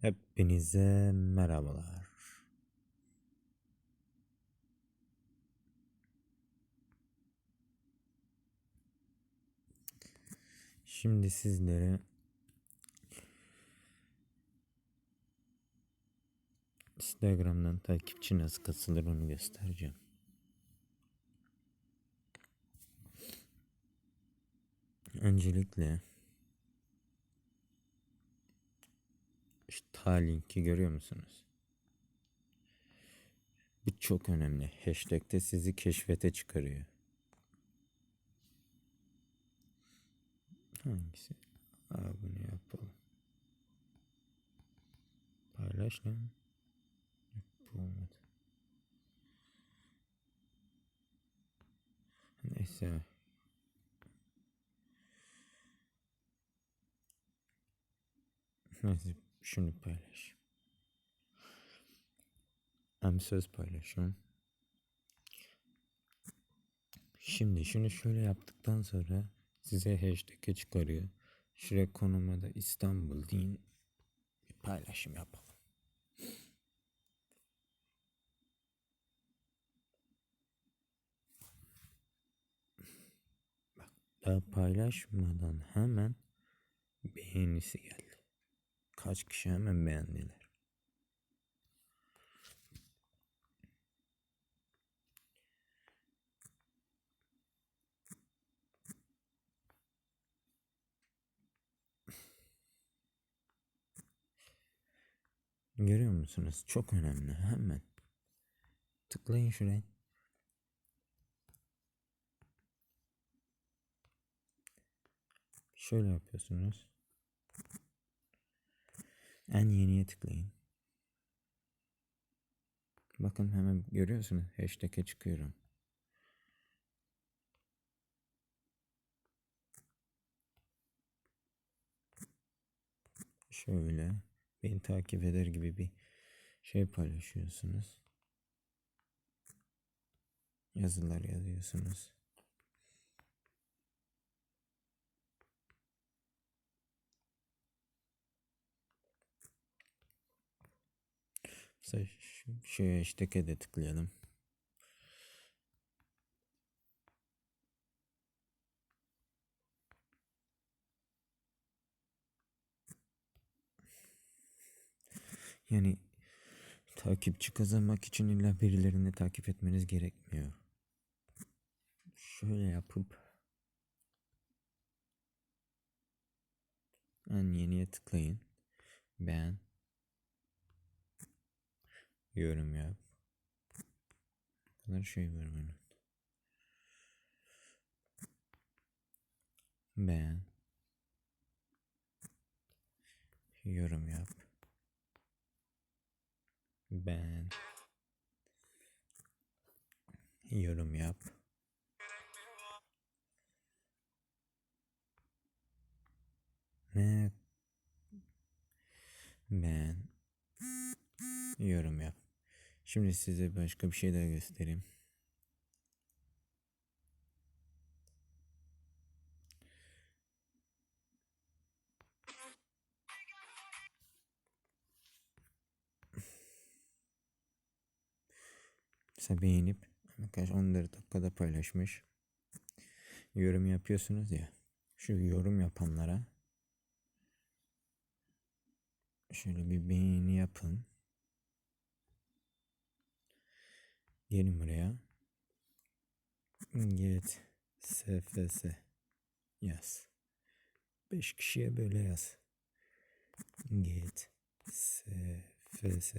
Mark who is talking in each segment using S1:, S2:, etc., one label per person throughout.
S1: Hepinize merhabalar. Şimdi sizlere Instagram'dan takipçi nasıl kasılır onu göstereceğim. Öncelikle şu ta linki görüyor musunuz? Bu çok önemli. Hashtag'te sizi keşfete çıkarıyor. Hangisi? Aa, bunu yapalım. Paylaş lan. Bu. Neyse. Neyse şunu paylaş. Hem söz paylaşıyorum. Şimdi şunu şöyle yaptıktan sonra size hashtag'e çıkarıyor. Şuraya konuma da İstanbul deyin. Bir paylaşım yapalım. Bak daha paylaşmadan hemen beğenisi geldi. Kaç kişi hemen beğendiler. Görüyor musunuz? Çok önemli. Hemen. Tıklayın şuraya. Şöyle yapıyorsunuz. En yeniye tıklayın. Bakın hemen görüyorsunuz. Hashtag'e çıkıyorum. Şöyle beni takip eder gibi bir şey paylaşıyorsunuz. Yazılar yazıyorsunuz. Mesela şu, şu hashtag'e de tıklayalım. Yani takipçi kazanmak için illa birilerini takip etmeniz gerekmiyor. Şöyle yapıp en yeniye tıklayın. Beğen. Yorum yap. Bu kadar şey var benim. Beğen. Yorum yap. Beğen. Yorum yap. Ne? Beğen. Yorum yap. Şimdi size başka bir şey daha göstereyim. Mesela beğenip kaç 14 dakikada paylaşmış. Yorum yapıyorsunuz ya. Şu yorum yapanlara şöyle bir beğeni yapın. Gelin buraya. Get SFS yaz. 5 kişiye böyle yaz. Get SFS.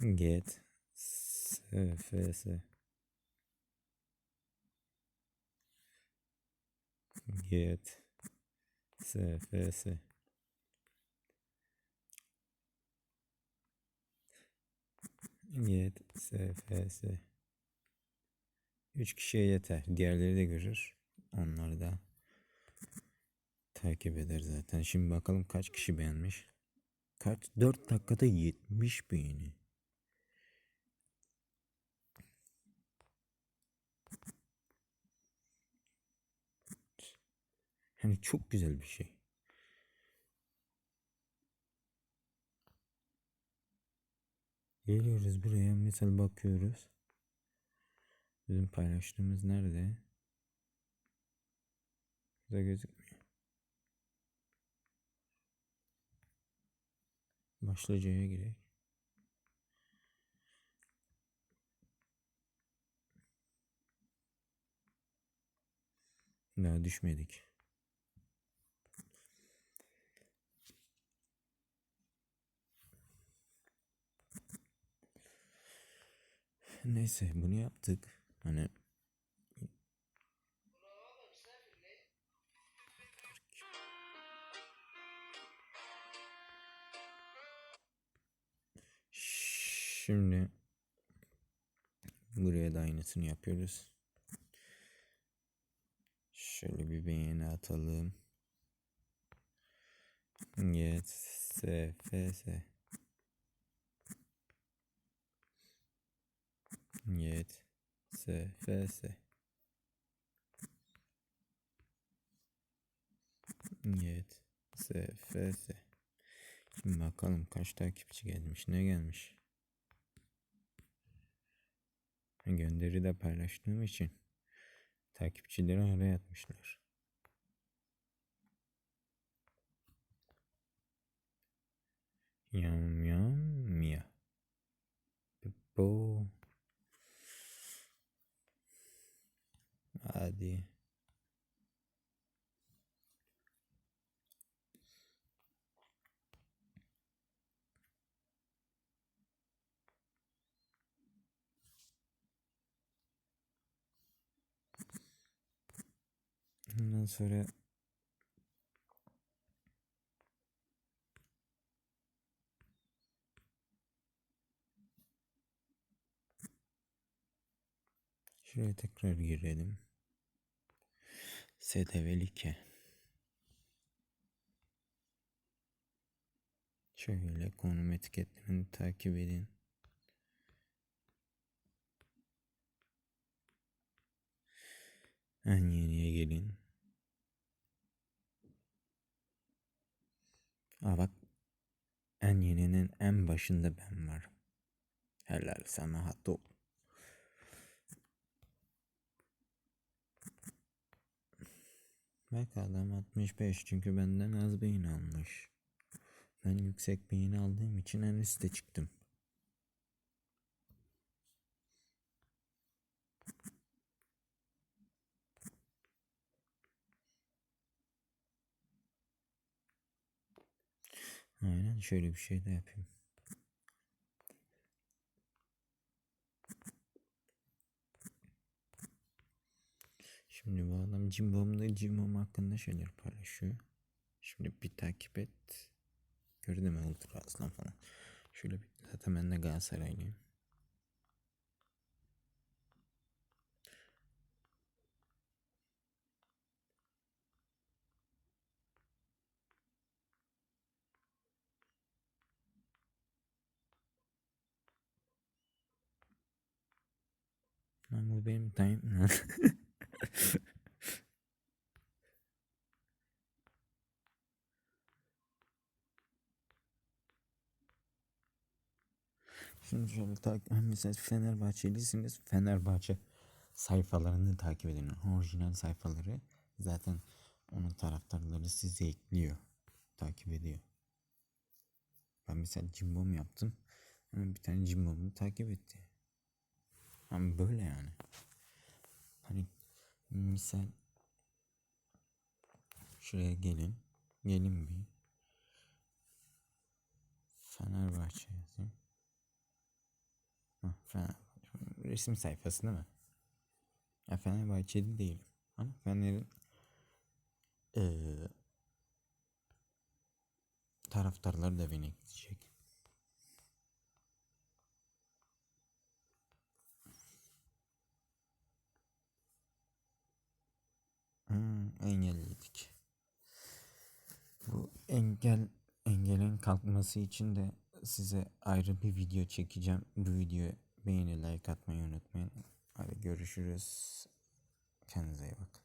S1: Get SFS. Get SFS. Get SFS. 3 kişiye yeter. Diğerleri de görür. Onları da takip eder zaten. Şimdi bakalım kaç kişi beğenmiş. Kaç? 4 dakikada 70 beğeni. Hani çok güzel bir şey. Geliyoruz buraya mesela bakıyoruz. Bizim paylaştığımız nerede? Burada gözükmüyor. Başlıcaya girek. Daha düşmedik. Neyse bunu yaptık. Hani Şimdi buraya da aynısını yapıyoruz. Şöyle bir beğeni atalım. Get SFS Get SFS Get SFS Şimdi bakalım kaç takipçi gelmiş ne gelmiş. Gönderi de paylaştığım için takipçileri araya atmışlar. Yam yam ya. Bu. Hadi. Ondan sonra şuraya tekrar girelim. Sedevelike. Şöyle konum etiketlerini takip edin. En yeniye gelin. Aa bak. En yeninin en başında ben varım. Helal sana hatta. Bak adam 65 çünkü benden az beyin almış. Ben yüksek beyin aldığım için en üste çıktım. Aynen şöyle bir şey de yapayım. Şimdi bu adam Cimbom'da Cimbom hakkında şeyler paylaşıyor. Şimdi bir takip et. Gördün mü Ultra Aslan falan. Şöyle bir zaten ben de Galatasaraylıyım. Bu benim time. Şimdi şöyle takip mesela Fenerbahçelisiniz. Fenerbahçe sayfalarını takip edin. Orijinal sayfaları zaten onun taraftarları sizi ekliyor. Takip ediyor. Ben mesela cimbom yaptım. Hemen bir tane cimbomu takip etti. Ama böyle yani. Hani misal şuraya gelin. Gelin bir. Fenerbahçe yazayım. Fenerbahçe. Resim sayfası değil mi? Ya Fenerbahçeli değilim. Ama Fener'in ee, taraftarları da beni ekleyecek. Hmm, engelledik. Bu engel engelin kalkması için de size ayrı bir video çekeceğim. Bu videoya beğeni like atmayı unutmayın. Hadi görüşürüz. Kendinize iyi bakın.